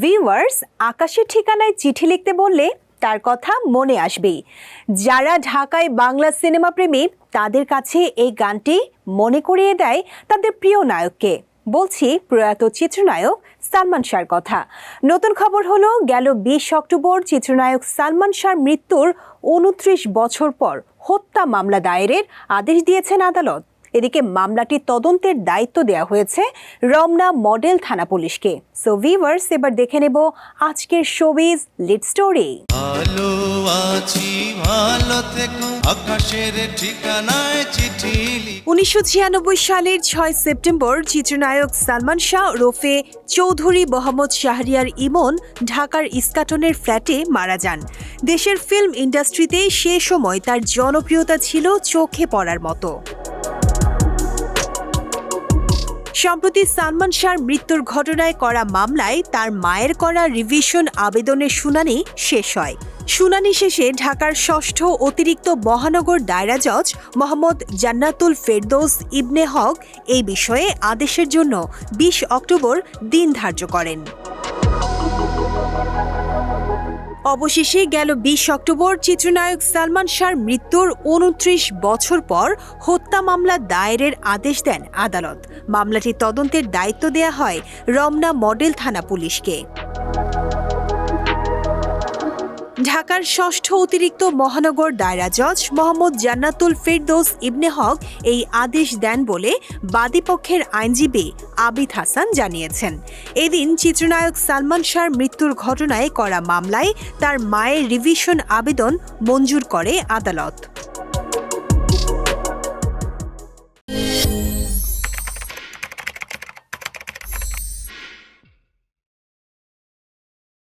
Viewers আকাশের ঠিকানায় চিঠি লিখতে বললে তার কথা মনে আসবেই। যারা ঢাকায় বাংলা সিনেমা প্রেমী, তাদের কাছে এই গানটি মনে করিয়ে দেয় তাদের প্রিয় নায়ককে। বলছি প্রয়াত চিত্রনায়ক সালমান শাহর কথা। নতুন খবর হলো, গেল বিশ অক্টোবর চিত্রনায়ক সালমান শাহর মৃত্যুর উনত্রিশ বছর পর হত্যা মামলা দায়েরের আদেশ দিয়েছেন আদালত। এদিকে মামলাটি তদন্তের দায়িত্ব দেওয়া হয়েছে রমনা মডেল থানা পুলিশকে। সো ভিভার্স এবার দেখে নেব আজকের শোবিজ লিড স্টোরি ভালো আছি ভালো থেকো আকাশের ঠিকানায় চিঠি উনিশশো ছিয়ানব্বই সালের ছয় সেপ্টেম্বর চিত্রনায়ক সালমান শাহ রোফে চৌধুরী মোহাম্মদ শাহরিয়ার ইমন ঢাকার ইস্কাটনের ফ্ল্যাটে মারা যান। দেশের ফিল্ম ইন্ডাস্ট্রিতে সে সময় তার জনপ্রিয়তা ছিল চোখে পড়ার মতো। সম্প্রতি সালমান শাহর মৃত্যুর ঘটনায় করা মামলায় তার মায়ের করা রিভিশন আবেদনের শুনানি শেষ হয়। শুনানি শেষে ঢাকার ষষ্ঠ অতিরিক্ত মহানগর দায়রা জজ মোহাম্মদ জান্নাতুল ফেরদৌস ইবনে হক এই বিষয়ে আদেশের জন্য বিশ অক্টোবর দিন ধার্য করেন। অবশেষে গেল বিশ অক্টোবর, চিত্রনায়ক সালমান শাহর মৃত্যুর উনত্রিশ বছর পর হত্যা মামলা দায়েরের আদেশ দেন আদালত। মামলাটি তদন্তের দায়িত্ব দেয়া হয় রমনা মডেল থানা পুলিশকে। ঢাকার ষষ্ঠ অতিরিক্ত মহানগর দায়রা জজ মোহাম্মদ জান্নাতুল ফেরদৌস ইবনে হক এই আদেশ দেন বলে বাদীপক্ষের আইনজীবী আবিদ হাসান জানিয়েছেন। এদিন চিত্রনায়ক সালমান শাহর মৃত্যুর ঘটনায় করা মামলায় তার মায়ের রিভিশন আবেদন মঞ্জুর করে আদালত।